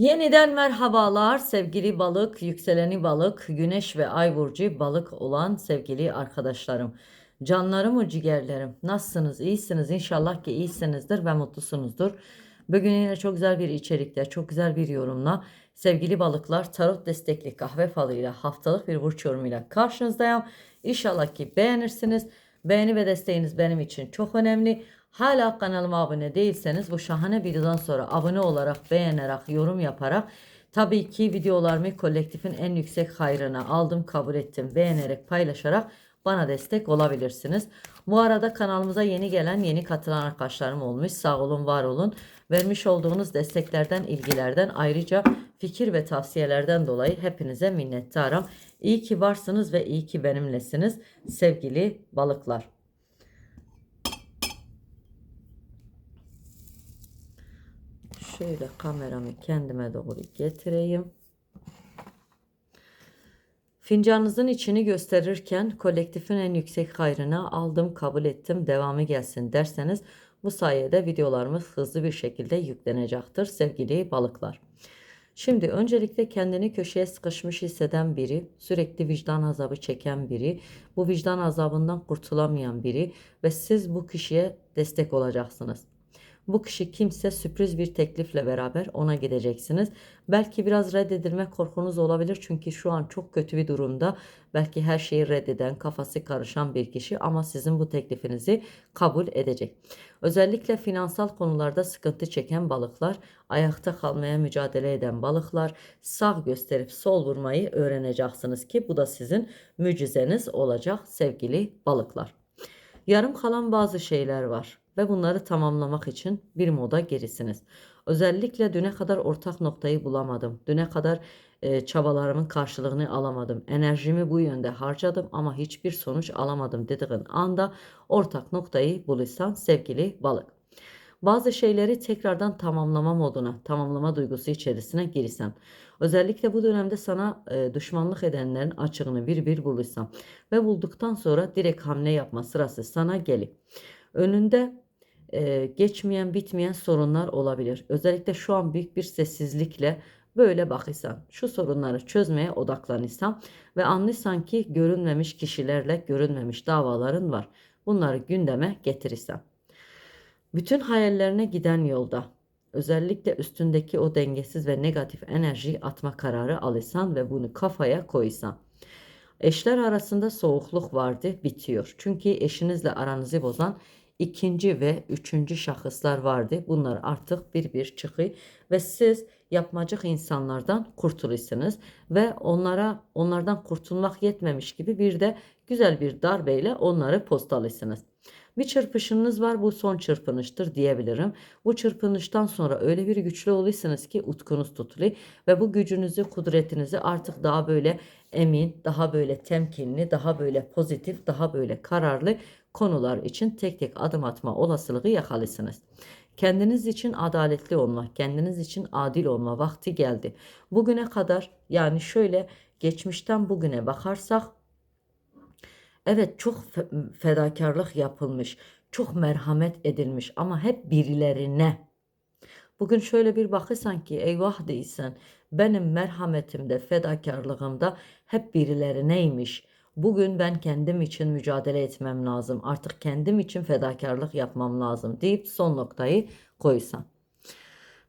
Yeniden merhabalar sevgili balık, yükseleni balık, güneş ve ay burcu balık olan sevgili arkadaşlarım. Canlarım o ciğerlerim. Nasılsınız? İyisiniz. İnşallah ki iyisinizdir ve mutlusunuzdur. Bugün yine çok güzel bir içerikte, çok güzel bir yorumla sevgili balıklar tarot destekli kahve falıyla haftalık bir burç yorumuyla karşınızdayım. İnşallah ki beğenirsiniz. Beğeni ve desteğiniz benim için çok önemli. Hala kanalıma abone değilseniz bu şahane videodan sonra abone olarak, beğenerek, yorum yaparak tabii ki videolarımı kolektifin en yüksek hayrına aldım, kabul ettim, beğenerek, paylaşarak bana destek olabilirsiniz. Bu arada kanalımıza yeni gelen, yeni katılan arkadaşlarım olmuş. Sağ olun, var olun. Vermiş olduğunuz desteklerden, ilgilerden ayrıca fikir ve tavsiyelerden dolayı hepinize minnettarım. İyi ki varsınız ve iyi ki benimlesiniz sevgili balıklar. Şöyle kameramı kendime doğru getireyim. Fincanınızın içini gösterirken kolektifin en yüksek hayrına aldım, kabul ettim, devamı gelsin derseniz bu sayede videolarımız hızlı bir şekilde yüklenecektir sevgili balıklar. Şimdi öncelikle kendini köşeye sıkışmış hisseden biri, sürekli vicdan azabı çeken biri, bu vicdan azabından kurtulamayan biri ve siz bu kişiye destek olacaksınız. Bu kişi kimse sürpriz bir teklifle beraber ona gideceksiniz. Belki biraz reddedilme korkunuz olabilir çünkü şu an çok kötü bir durumda. Belki her şeyi reddeden, kafası karışan bir kişi ama sizin bu teklifinizi kabul edecek. Özellikle finansal konularda sıkıntı çeken balıklar, ayakta kalmaya mücadele eden balıklar, sağ gösterip sol vurmayı öğreneceksiniz ki bu da sizin mucizeniz olacak sevgili balıklar. Yarım kalan bazı şeyler var ve bunları tamamlamak için bir moda gerisiniz. Özellikle düne kadar ortak noktayı bulamadım. Düne kadar e, çabalarımın karşılığını alamadım. Enerjimi bu yönde harcadım ama hiçbir sonuç alamadım dediğin anda ortak noktayı bulursan sevgili balık. Bazı şeyleri tekrardan tamamlama moduna, tamamlama duygusu içerisine girsen. Özellikle bu dönemde sana e, düşmanlık edenlerin açığını bir bir bulursan ve bulduktan sonra direkt hamle yapma sırası sana gelip önünde e, geçmeyen bitmeyen sorunlar olabilir. Özellikle şu an büyük bir sessizlikle böyle bakırsan, şu sorunları çözmeye odaklanırsan ve anlıysan ki görünmemiş kişilerle görünmemiş davaların var. Bunları gündeme getirirsen. Bütün hayallerine giden yolda özellikle üstündeki o dengesiz ve negatif enerjiyi atma kararı alırsan ve bunu kafaya koysan. Eşler arasında soğukluk vardı, bitiyor. Çünkü eşinizle aranızı bozan ikinci ve üçüncü şahıslar vardı. Bunlar artık bir bir çıkıyor ve siz yapmacık insanlardan kurtulursunuz ve onlara onlardan kurtulmak yetmemiş gibi bir de güzel bir darbeyle onları postalısınız. Bir çırpışınız var bu son çırpınıştır diyebilirim. Bu çırpınıştan sonra öyle bir güçlü oluyorsunuz ki utkunuz tutuluyor ve bu gücünüzü, kudretinizi artık daha böyle emin, daha böyle temkinli, daha böyle pozitif, daha böyle kararlı konular için tek tek adım atma olasılığı yakalısınız. Kendiniz için adaletli olma, kendiniz için adil olma vakti geldi. Bugüne kadar yani şöyle geçmişten bugüne bakarsak evet çok fedakarlık yapılmış, çok merhamet edilmiş ama hep birilerine. Bugün şöyle bir bakırsan ki eyvah değilsen benim merhametimde, fedakarlığımda hep birilerineymiş. Bugün ben kendim için mücadele etmem lazım. Artık kendim için fedakarlık yapmam lazım deyip son noktayı koysan.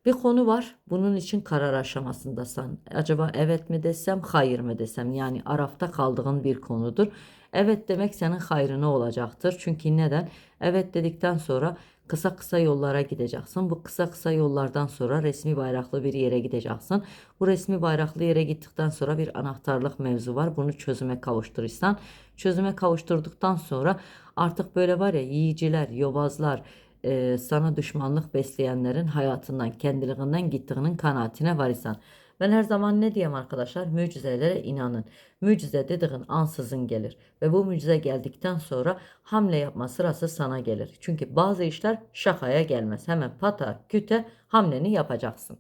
Bir konu var. Bunun için karar aşamasındasın. Acaba evet mi desem, hayır mı desem? Yani arafta kaldığın bir konudur. Evet demek senin hayrına olacaktır. Çünkü neden? Evet dedikten sonra kısa kısa yollara gideceksin. Bu kısa kısa yollardan sonra resmi bayraklı bir yere gideceksin. Bu resmi bayraklı yere gittikten sonra bir anahtarlık mevzu var. Bunu çözüme kavuşturursan, çözüme kavuşturduktan sonra artık böyle var ya yiyiciler, yobazlar, e, sana düşmanlık besleyenlerin hayatından, kendiliğinden gittiğinin kanaatine varırsan. Ben her zaman ne diyeyim arkadaşlar? Mucizelere inanın. Mucize dediğin ansızın gelir. Ve bu mucize geldikten sonra hamle yapma sırası sana gelir. Çünkü bazı işler şakaya gelmez. Hemen pata küte hamleni yapacaksın.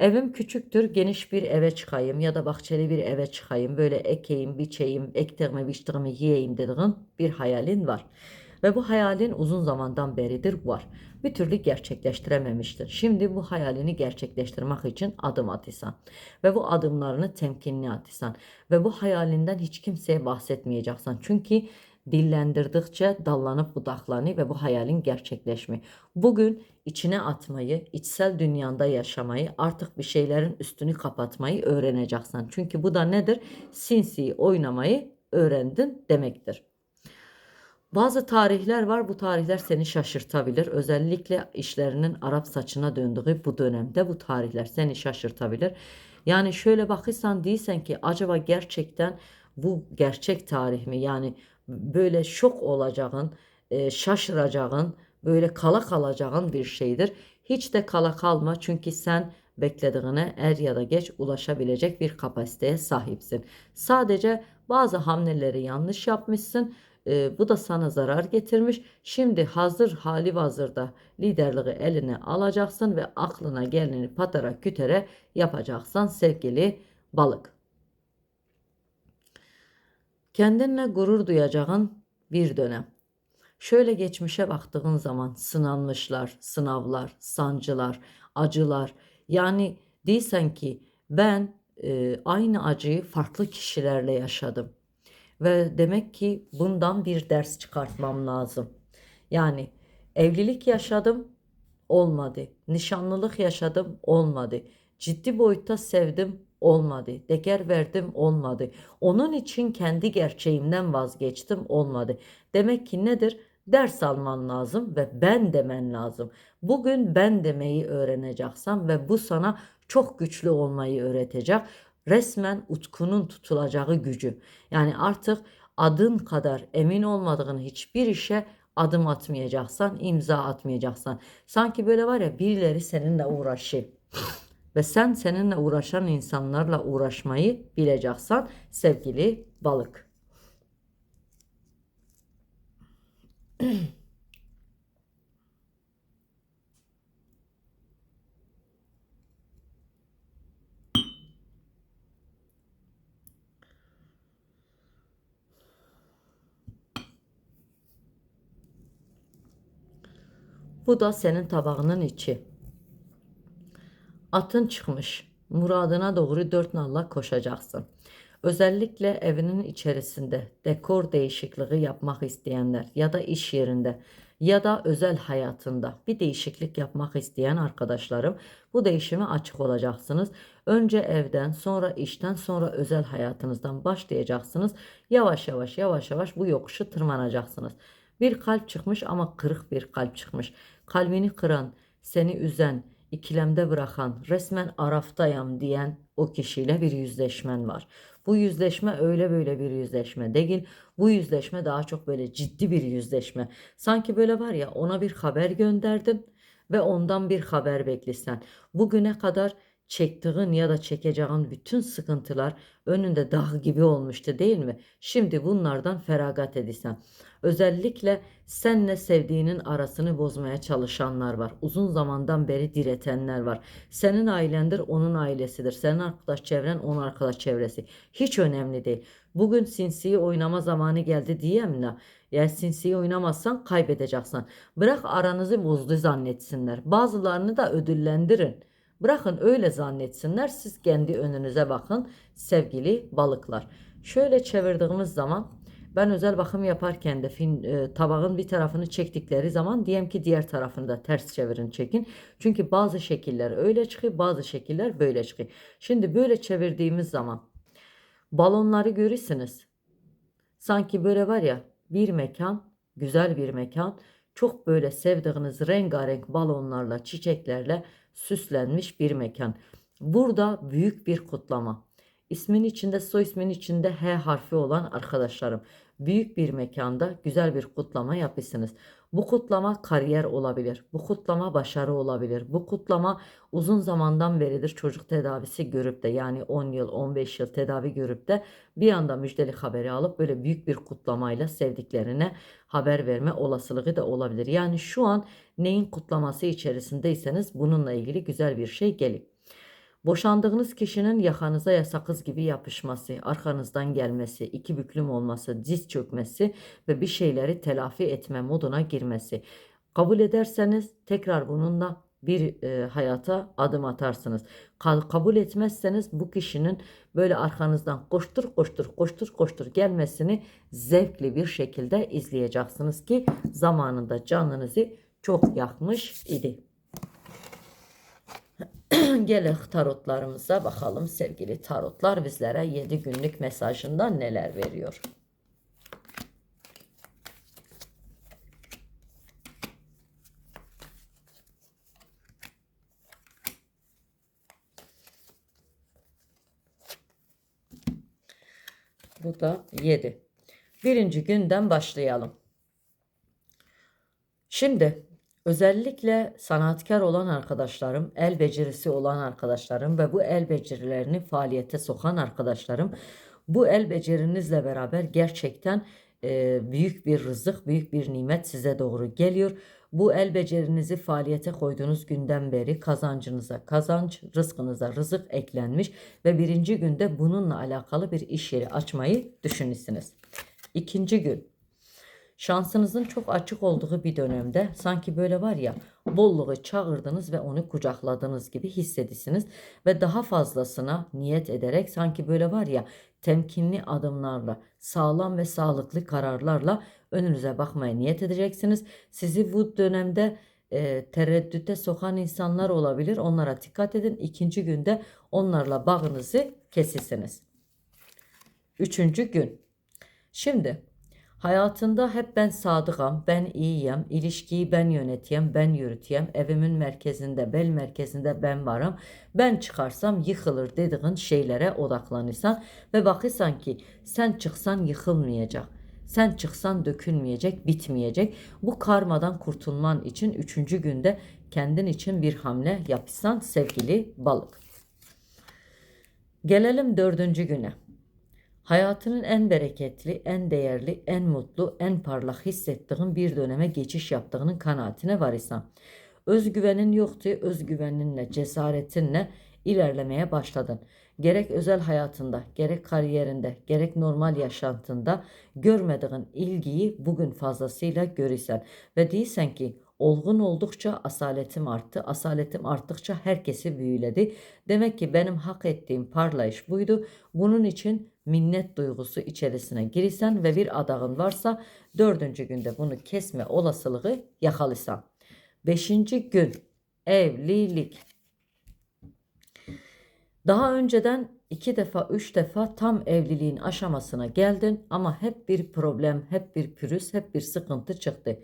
Evim küçüktür, geniş bir eve çıkayım ya da bahçeli bir eve çıkayım. Böyle ekeyim, biçeyim, ektiğimi, biçtiğimi yiyeyim dediğin bir hayalin var. Ve bu hayalin uzun zamandan beridir var. Bir türlü gerçekleştirememiştir. Şimdi bu hayalini gerçekleştirmek için adım atırsan ve bu adımlarını temkinli atırsan ve bu hayalinden hiç kimseye bahsetmeyeceksin. Çünkü dillendirdikçe dallanıp budaklanır ve bu hayalin gerçekleşmeyi. Bugün içine atmayı, içsel dünyanda yaşamayı, artık bir şeylerin üstünü kapatmayı öğreneceksin. Çünkü bu da nedir? Sinsi oynamayı öğrendin demektir. Bazı tarihler var. Bu tarihler seni şaşırtabilir. Özellikle işlerinin Arap saçına döndüğü bu dönemde bu tarihler seni şaşırtabilir. Yani şöyle bakırsan değilsen ki acaba gerçekten bu gerçek tarih mi? Yani böyle şok olacağın, e, şaşıracağın, böyle kala kalacağın bir şeydir. Hiç de kala kalma çünkü sen beklediğine er ya da geç ulaşabilecek bir kapasiteye sahipsin. Sadece bazı hamleleri yanlış yapmışsın. E, bu da sana zarar getirmiş. Şimdi hazır hali hazırda liderliği eline alacaksın ve aklına geleni patara kütere yapacaksın sevgili balık. Kendinle gurur duyacağın bir dönem. Şöyle geçmişe baktığın zaman sınanmışlar, sınavlar, sancılar, acılar. Yani değilsen ki ben e, aynı acıyı farklı kişilerle yaşadım. Ve demek ki bundan bir ders çıkartmam lazım. Yani evlilik yaşadım, olmadı. Nişanlılık yaşadım, olmadı. Ciddi boyutta sevdim, olmadı. Değer verdim, olmadı. Onun için kendi gerçeğimden vazgeçtim, olmadı. Demek ki nedir? Ders alman lazım ve ben demen lazım. Bugün ben demeyi öğreneceksen ve bu sana çok güçlü olmayı öğretecek resmen utkunun tutulacağı gücü. Yani artık adın kadar emin olmadığın hiçbir işe adım atmayacaksan, imza atmayacaksan. Sanki böyle var ya birileri seninle uğraşıyor. Ve sen seninle uğraşan insanlarla uğraşmayı bileceksen sevgili balık. Bu da senin tabağının içi. Atın çıkmış. Muradına doğru dört nalla koşacaksın. Özellikle evinin içerisinde dekor değişikliği yapmak isteyenler ya da iş yerinde ya da özel hayatında bir değişiklik yapmak isteyen arkadaşlarım bu değişime açık olacaksınız. Önce evden, sonra işten, sonra özel hayatınızdan başlayacaksınız. Yavaş yavaş yavaş yavaş bu yokuşu tırmanacaksınız. Bir kalp çıkmış ama kırık bir kalp çıkmış. Kalbini kıran, seni üzen, ikilemde bırakan, resmen araftayım diyen o kişiyle bir yüzleşmen var. Bu yüzleşme öyle böyle bir yüzleşme değil. Bu yüzleşme daha çok böyle ciddi bir yüzleşme. Sanki böyle var ya ona bir haber gönderdin ve ondan bir haber beklesen. Bugüne kadar çektiğin ya da çekeceğin bütün sıkıntılar önünde dağ gibi olmuştu değil mi? Şimdi bunlardan feragat edisen. Özellikle senle sevdiğinin arasını bozmaya çalışanlar var. Uzun zamandan beri diretenler var. Senin ailendir, onun ailesidir. Senin arkadaş çevren, onun arkadaş çevresi. Hiç önemli değil. Bugün sinsiyi oynama zamanı geldi diyeyim ne? Eğer sinsiyi oynamazsan kaybedeceksin. Bırak aranızı bozdu zannetsinler. Bazılarını da ödüllendirin. Bırakın öyle zannetsinler. Siz kendi önünüze bakın sevgili balıklar. Şöyle çevirdiğimiz zaman ben özel bakım yaparken de fin, e, tabağın bir tarafını çektikleri zaman diyelim ki diğer tarafını da ters çevirin çekin. Çünkü bazı şekiller öyle çıkıyor bazı şekiller böyle çıkıyor. Şimdi böyle çevirdiğimiz zaman balonları görürsünüz. Sanki böyle var ya bir mekan güzel bir mekan çok böyle sevdiğiniz rengarenk balonlarla çiçeklerle süslenmiş bir mekan. Burada büyük bir kutlama. İsmin içinde soy ismin içinde H harfi olan arkadaşlarım. Büyük bir mekanda güzel bir kutlama yapıyorsunuz. Bu kutlama kariyer olabilir. Bu kutlama başarı olabilir. Bu kutlama uzun zamandan beridir çocuk tedavisi görüp de yani 10 yıl 15 yıl tedavi görüp de bir anda müjdeli haberi alıp böyle büyük bir kutlamayla sevdiklerine haber verme olasılığı da olabilir. Yani şu an neyin kutlaması içerisindeyseniz bununla ilgili güzel bir şey gelip Boşandığınız kişinin yakanıza ya sakız gibi yapışması, arkanızdan gelmesi, iki büklüm olması, diz çökmesi ve bir şeyleri telafi etme moduna girmesi. Kabul ederseniz tekrar bununla bir e, hayata adım atarsınız. Ka- kabul etmezseniz bu kişinin böyle arkanızdan koştur koştur koştur koştur gelmesini zevkli bir şekilde izleyeceksiniz ki zamanında canınızı çok yakmış idi. Gelin tarotlarımıza bakalım sevgili tarotlar bizlere 7 günlük mesajından neler veriyor. Bu da 7. Birinci günden başlayalım. Şimdi özellikle sanatkar olan arkadaşlarım, el becerisi olan arkadaşlarım ve bu el becerilerini faaliyete sokan arkadaşlarım bu el becerinizle beraber gerçekten e, büyük bir rızık, büyük bir nimet size doğru geliyor. Bu el becerinizi faaliyete koyduğunuz günden beri kazancınıza kazanç, rızkınıza rızık eklenmiş ve birinci günde bununla alakalı bir iş yeri açmayı düşünürsünüz. İkinci gün Şansınızın çok açık olduğu bir dönemde sanki böyle var ya bolluğu çağırdınız ve onu kucakladınız gibi hissedisiniz ve daha fazlasına niyet ederek sanki böyle var ya temkinli adımlarla sağlam ve sağlıklı kararlarla önünüze bakmaya niyet edeceksiniz. Sizi bu dönemde e, tereddüte sokan insanlar olabilir. Onlara dikkat edin. İkinci günde onlarla bağınızı kesesiniz. Üçüncü gün. Şimdi Hayatında hep ben sadıkam, ben iyiyim, ilişkiyi ben yönetiyem, ben yürüteyim, evimin merkezinde, bel merkezinde ben varım, ben çıkarsam yıkılır dediğin şeylere odaklanırsan ve bakırsan ki sen çıksan yıkılmayacak. Sen çıksan dökülmeyecek, bitmeyecek. Bu karmadan kurtulman için üçüncü günde kendin için bir hamle yapsan sevgili balık. Gelelim dördüncü güne. Hayatının en bereketli, en değerli, en mutlu, en parlak hissettiğin bir döneme geçiş yaptığının kanaatine var isen. Özgüvenin yoktu, özgüveninle, cesaretinle ilerlemeye başladın. Gerek özel hayatında, gerek kariyerinde, gerek normal yaşantında görmediğin ilgiyi bugün fazlasıyla görürsen ve değilsen ki olgun oldukça asaletim arttı. Asaletim arttıkça herkesi büyüledi. Demek ki benim hak ettiğim parlayış buydu. Bunun için minnet duygusu içerisine girirsen ve bir adağın varsa dördüncü günde bunu kesme olasılığı yakalıysan. Beşinci gün evlilik. Daha önceden iki defa, üç defa tam evliliğin aşamasına geldin ama hep bir problem, hep bir pürüz, hep bir sıkıntı çıktı.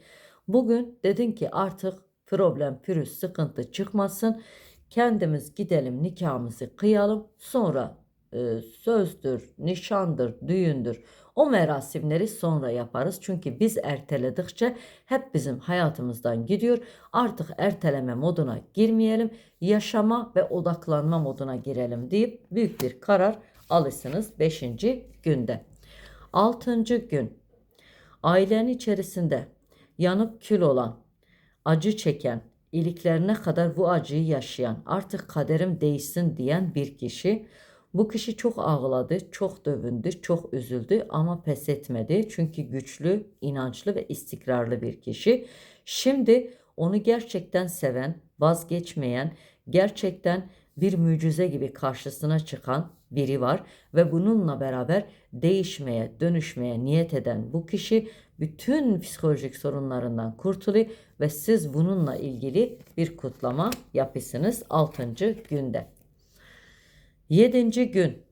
Bugün dedin ki artık problem, pürüz, sıkıntı çıkmasın. Kendimiz gidelim nikahımızı kıyalım. Sonra e, sözdür, nişandır, düğündür. O merasimleri sonra yaparız. Çünkü biz erteledikçe hep bizim hayatımızdan gidiyor. Artık erteleme moduna girmeyelim. Yaşama ve odaklanma moduna girelim deyip büyük bir karar alırsınız 5. günde. 6. gün ailenin içerisinde yanıp kül olan, acı çeken, iliklerine kadar bu acıyı yaşayan, artık kaderim değişsin diyen bir kişi bu kişi çok ağladı, çok dövündü, çok üzüldü ama pes etmedi. Çünkü güçlü, inançlı ve istikrarlı bir kişi. Şimdi onu gerçekten seven, vazgeçmeyen, gerçekten bir mucize gibi karşısına çıkan biri var ve bununla beraber değişmeye, dönüşmeye niyet eden bu kişi bütün psikolojik sorunlarından kurtuluyor ve siz bununla ilgili bir kutlama yapısınız 6. günde. Yedinci gün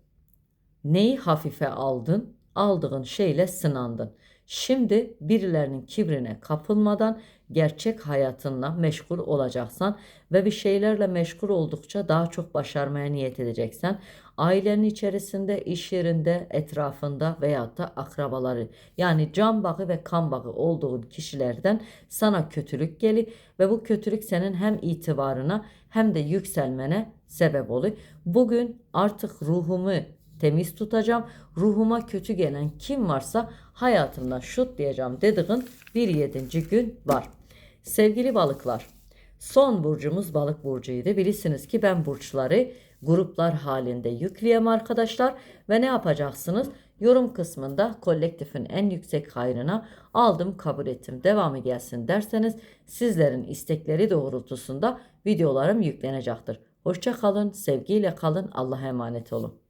neyi hafife aldın? Aldığın şeyle sınandın. Şimdi birilerinin kibrine kapılmadan gerçek hayatınla meşgul olacaksan ve bir şeylerle meşgul oldukça daha çok başarmaya niyet edeceksen ailenin içerisinde, iş yerinde, etrafında veyahut da akrabaları yani can bağı ve kan bağı olduğun kişilerden sana kötülük gelir ve bu kötülük senin hem itibarına hem de yükselmene sebep olur. Bugün artık ruhumu temiz tutacağım. Ruhuma kötü gelen kim varsa hayatımdan şut diyeceğim dediğin bir yedinci gün var. Sevgili balıklar, Son burcumuz balık burcuydu. Bilirsiniz ki ben burçları gruplar halinde yükleyem arkadaşlar. Ve ne yapacaksınız? Yorum kısmında kolektifin en yüksek hayrına aldım kabul ettim devamı gelsin derseniz sizlerin istekleri doğrultusunda videolarım yüklenecektir. Hoşça kalın, sevgiyle kalın, Allah'a emanet olun.